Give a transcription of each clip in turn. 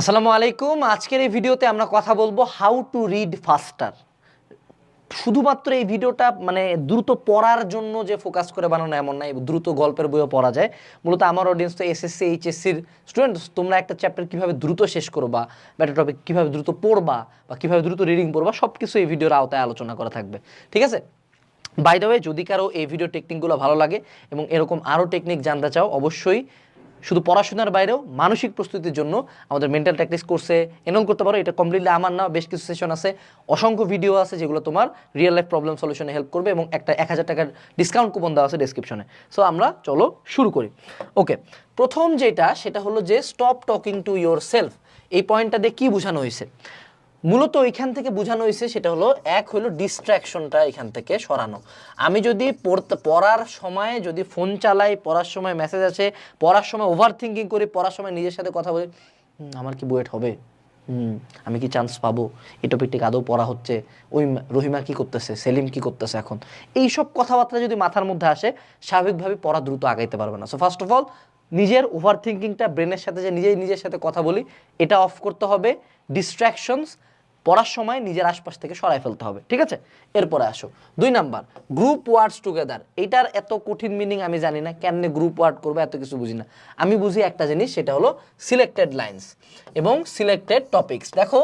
আসসালামু আলাইকুম। আজকের এই ভিডিওতে আমরা কথা বলব হাউ টু রিড ফাস্টার শুধুমাত্র এই ভিডিওটা মানে দ্রুত পড়ার জন্য যে ফোকাস করে বানানো এমন নাই দ্রুত গল্পের বইও পড়া যায়। মূলত আমার অডিয়েন্স তো এসএসসি এইচএসসির স্টুডেন্ট তোমরা একটা চ্যাপ্টার কীভাবে দ্রুত শেষ করবা বা একটা টপিক কীভাবে দ্রুত পড়বা বা কীভাবে দ্রুত রিডিং পড়বা সব কিছু এই ভিডিওর আওতায় আলোচনা করা থাকবে। ঠিক আছে? বাই দ্য যদি কারও এই ভিডিও টেকনিকগুলো ভালো লাগে এবং এরকম আরও টেকনিক জানতে চাও, অবশ্যই শুধু পড়াশোনার বাইরেও মানসিক প্রস্তুতির জন্য আমাদের মেন্টাল প্র্যাকটিস কোর্সে এনরোল করতে পারো। এটা কমপ্লিটলি আমার না, বেশ কিছু সেশন আছে। অসংখ্য ভিডিও আছে যেগুলো তোমার রিয়েল লাইফ প্রবলেম সলিউশনে হেল্প করবে এবং একটা এক হাজার টাকার ডিসকাউন্ট কুপন দেওয়া আছে ডিসক্রিপশনে সো আমরা চলো শুরু করি। ওকে প্রথম যেটা, সেটা হলো যে stop talking to yourself এই পয়েন্টটা দিয়ে কী বোঝানো হয়েছে? মূলত ওইখান থেকে বোঝানো হয়েছে সেটা হলো, এক হলো ডিস্ট্র্যাকশনটা এখান থেকে সরানো। আমি যদি পড়তে, পড়ার সময় যদি ফোন চালাই, পড়ার সময় মেসেজ আছে পড়ার সময় ওভার থিঙ্কিং করি, পড়ার সময় নিজের সাথে কথা বলি আমার কি বুয়েট হবে? হুম, আমি কি চান্স পাবো? এই টপিকটিকে আদৌ পড়া হচ্ছে? ওই রহিমা কি করতেছে? সেলিম কি করতেছে এখন? এইসব কথাবার্তা যদি মাথার মধ্যে আসে, স্বাভাবিকভাবে পড়া দ্রুত আগাইতে পারবে না। সো ফার্স্ট অফ অল নিজের ওভার থিঙ্কিংটা ব্রেনের সাথে যে নিজেই নিজের সাথে কথা বলি, এটা অফ করতে হবে। ডিস্ট্র্যাকশনস পড়ার সময় নিজের আশপাশ থেকে সরাই ফেলতে হবে, ঠিক আছে? এরপরে আসো। দুই নাম্বার গ্রুপ ওয়ার্ডস টুগেদার এটার এত কঠিন মিনিং আমি জানি না, কেমনে গ্রুপ ওয়ার্ড করব এত কিছু বুঝি না। আমি বুঝি একটা জিনিস, সেটা হলো সিলেক্টেড লাইন্স এবং সিলেক্টেড টপিকস দেখো,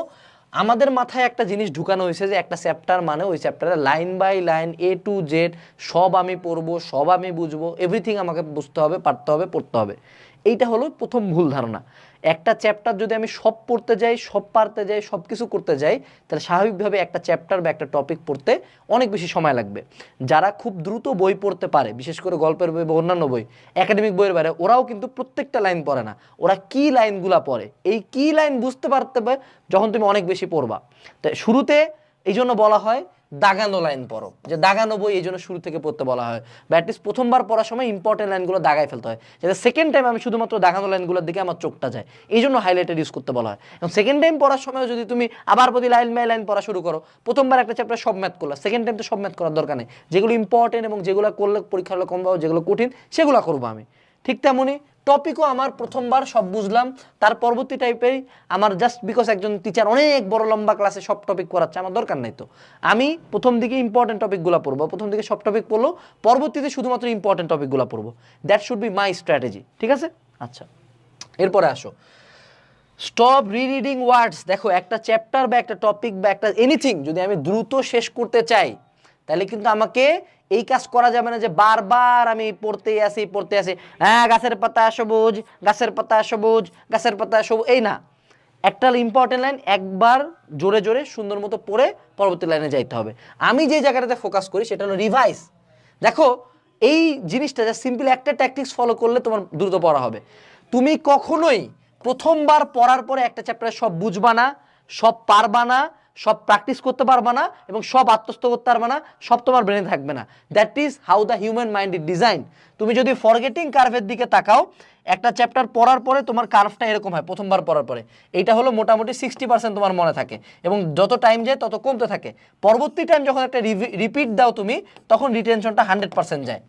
আমাদের মাথায় একটা জিনিস ঢুকানো হয়েছে যে একটা চ্যাপ্টার মানে ওই চ্যাপ্টারে line by line A to Z সব আমি পড়ব, সব আমি বুঝব এভরিথিং আমাকে বুঝতে হবে, পারতে হবে, পড়তে হবে। এইটা হলো প্রথম ভুল ধারণা। একটা চ্যাপ্টার যদি আমি সব পড়তে যাই, সব পারতে যাই সব কিছু করতে যাই, তাহলে স্বাভাবিকভাবে একটা চ্যাপ্টার বা একটা টপিক পড়তে অনেক বেশি সময় লাগবে। যারা খুব দ্রুত বই পড়তে পারে, বিশেষ করে গল্পের বই বা অন্যান্য বই একাডেমিক বইয়ের বাইরে, ওরাও কিন্তু প্রত্যেকটা লাইন পড়ে না। ওরা কি লাইনগুলা পড়ে? এই কি লাইন বুঝতে পারতে পারে যখন তুমি অনেক বেশি পড়বা? তো শুরুতে এই জন্য বলা হয় দাগানো লাইন পড়ো। যে দাগানো বই এই জন্য শুরু থেকে পড়তে বলা হয়। বা অ্যাটলিস্ট প্রথমবার পড়ার সময় ইম্পর্টেন্ট লাইনগুলো দাগায় ফেলতে হয়। যাতে সেকেন্ড টাইম আমি শুধুমাত্র দাগানো লাইনগুলোর দিকে আমার চোখটা যায়। এই জন্য হাইলাইটেড ইউজ করতে বলা হয়। এবং সেকেন্ড টাইম পড়ার সময় যদি তুমি আবার প্রতি লাইন বাই লাইন পড়া শুরু করো, প্রথমবার একটা চ্যাপ্টার সব ম্যাথ করলা সেকেন্ড টাইম তো সব ম্যাথ করার দরকার নেই। যেগুলো ইম্পর্টেন্ট এবং যেগুলো করলে পরীক্ষা হলে কম পাবো, যেগুলো কঠিন, সেগুলো করব আমি। ঠিক তেমনই টপিকও আমার প্রথমবার, সব বুঝলাম। তার পরবর্তী টাইপেই আমার জাস্ট বিকজ একজন টিচার অনেক বড় লম্বা ক্লাসে সব টপিক করাচ্ছে আমার দরকার নাই তো। আমি প্রথম দিকে ইম্পর্টেন্ট টপিকগুলো পড়ব, প্রথম দিকে সব টপিক পড়ল, পরবর্তীতে শুধুমাত্র ইম্পর্টেন্ট টপিকগুলো পড়ব। That should be my strategy ঠিক আছে? আচ্ছা এরপরে আসো। স্টপ রিডিং ওয়ার্ডস দেখো, একটা চ্যাপ্টার বা একটা টপিক বা একটা এনিথিং যদি আমি দ্রুত শেষ করতে চাই, তাহলে কিন্তু আমাকে এই কাজ করা যাবে না যে বারবার আমি পড়তে আসি পড়তে আসি। হ্যাঁ গাছের পাতা সবুজ, গাছের পাতা সবুজ, গাছের পাতা সবুজ, এই না। একটা ইম্পর্টেন্ট লাইন একবার জোরে জোরে সুন্দর মতো পড়ে পরবর্তী লাইনে যাইতে হবে। আমি যে জায়গাটাতে ফোকাস করি সেটা হলো রিভাইস দেখো, এই জিনিসটা যা সিম্পল একটা ট্যাকটিক্স ফলো করলে তোমার দ্রুত পড়া হবে। তুমি কখনোই প্রথমবার পড়ার পরে একটা চ্যাপ্টারে সব বুঝবা না, সব পারবা না সব প্র্যাকটিস করতে পারবা না এবং সব আত্মস্থ করতে পারবা না, সব তোমার ব্রেনে থাকবে না। That is how the human mind is design তুমি যদি ফরগেটিং কার্ভের দিকে তাকাও, একটা চ্যাপ্টার পড়ার পরে তোমার কার্ভটা এরকম হয়, প্রথমবার পড়ার পরে। এইটা হলো মোটামুটি সিক্সটি পার্সেন্ট তোমার মনে থাকে এবং যত টাইম যায়, তত কমতে থাকে। পরবর্তী টাইম যখন একটা রিপিট দাও তুমি, তখন রিটেনশনটা হান্ড্রেড পার্সেন্ট যায়।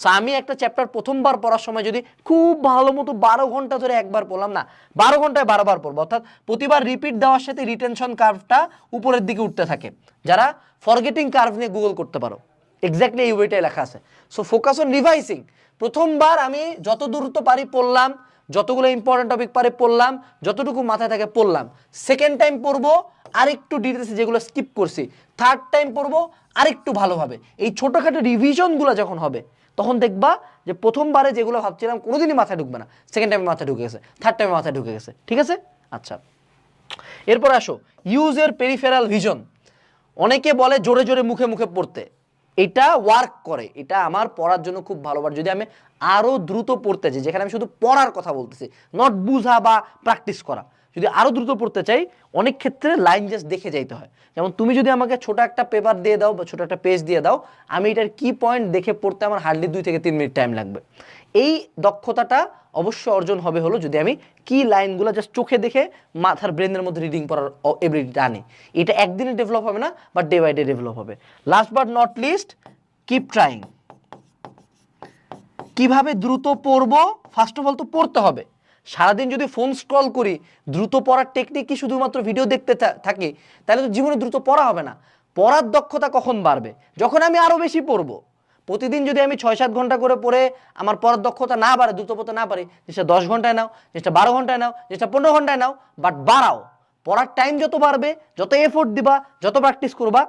সো আমি একটা চ্যাপ্টার প্রথমবার পড়ার সময় যদি খুব ভালো মতো বারো ঘণ্টা ধরে একবার পড়লাম, না, বারো ঘন্টায় বারোবার পড়ব, অর্থাৎ প্রতিবার রিপিট দেওয়ার সাথে রিটেনশন কার্ভটা উপরের দিকে উঠতে থাকে। যারা ফরগেটিং কার্ভ নিয়ে গুগল করতে পারো এক্স্যাক্টলি এই বইটাই লেখা আছে। সো ফোকাস অন রিভাইসিং প্রথমবার আমি যত দূরত্ব পারি পড়লাম, যতগুলো ইম্পর্টেন্ট টপিক পারে পড়লাম, যতটুকু মাথায় থাকে পড়লাম। সেকেন্ড টাইম পড়ব আরেকটু ডিটেলসে যেগুলো স্কিপ করছি থার্ড টাইম পড়ব আরেকটু ভালোভাবে। এই ছোটোখাটো রিভিশনগুলো যখন হবে, তখন দেখবা যে প্রথমবারে যেগুলো ভাবছিলাম কোনোদিনই মাথায় ঢুকবে না। সেকেন্ড টাইমে মাথায় ঢুকে গেছে থার্ড টাইমে মাথায় ঢুকে গেছে। ঠিক আছে? আচ্ছা। এরপর আসো ইউজের পেরিফেরাল ভিজন অনেকে বলে জোরে জোরে মুখে মুখে পড়তে। এটা ওয়ার্ক করে, এটা আমার পড়ার জন্য খুব ভালো আর যদি আমি আরও দ্রুত পড়তে চাই যেখানে আমি শুধু পড়ার কথা বলতেছি নট বুঝা বা প্র্যাকটিস করা। যদি আরও দ্রুত পড়তে চাই, অনেক ক্ষেত্রে লাইন জাস্ট দেখে যাইতে হয়। যেমন তুমি যদি আমাকে ছোট একটা পেপার দিয়ে দাও বা ছোট একটা পেজ দিয়ে দাও, আমি এটার কি পয়েন্ট দেখে পড়তে আমার হার্ডলি দুই থেকে তিন মিনিট টাইম লাগবে। এই দক্ষতাটা অবশ্যই অর্জন হবে হলো যদি আমি কি লাইনগুলো জাস্ট চোখে দেখে মাথার ব্রেনের মধ্যে রিডিং পড়ার এবিলিটিটা আনি। এটা একদিনে ডেভেলপ হবে না but day by day develop হবে। Last but not least keep trying কীভাবে দ্রুত পড়ব? ফার্স্ট অফ অল তো পড়তে হবে। সারাদিন যদি ফোন স্ক্রল করি, দ্রুত পড়ার টেকনিক কি শুধুমাত্র ভিডিও দেখতে থাকি? তাহলে তো জীবনে দ্রুত পড়া হবে না। পড়ার দক্ষতা কখন বাড়বে? যখন আমি আরও বেশি পড়ব। প্রতিদিন যদি আমি ছয় সাত ঘণ্টা করে পড়ে আমার পড়ার দক্ষতা না বাড়ে, দ্রুত পড়তে না পারি যেটা দশ ঘন্টায় নাও যেটা বারো ঘন্টায় নাও যেটা পনেরো ঘন্টায় নাও বাট বাড়াও। পড়ার টাইম যত বাড়বে, যত এফোর্ট দিবা, যত প্র্যাকটিস করবা,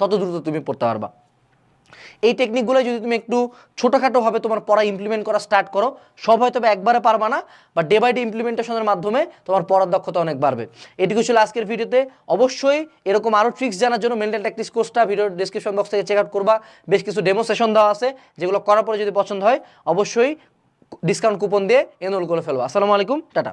তত দ্রুত তুমি পড়তে পারবা। এই টেকনিকগুলো যদি তুমি একটু ছোটোখাটোভাবে তোমার পড়া ইমপ্লিমেন্ট করা স্টার্ট করো, সব হয়তো একবারে পারবা না, বা ডে বাই ডে ইমপ্লিমেন্টেশনের মাধ্যমে তোমার পড়ার দক্ষতা অনেক বাড়বে। এটুকু ছিল আজকের ভিডিওতে। অবশ্যই এরকম আরও ট্রিক্স জানার জন্য মেন্টাল ট্যাকটিক্স কোর্সটা ভিডিও ডিসক্রিপশন বক্স থেকে চেক আউট করবা। বেশ কিছু ডেমো সেশন দেওয়া আছে, যেগুলো করার পরে যদি পছন্দ হয়, অবশ্যই ডিসকাউন্ট কুপন দিয়ে এনরোল করে ফেলবা। আসসালামু আলাইকুম, টাটা।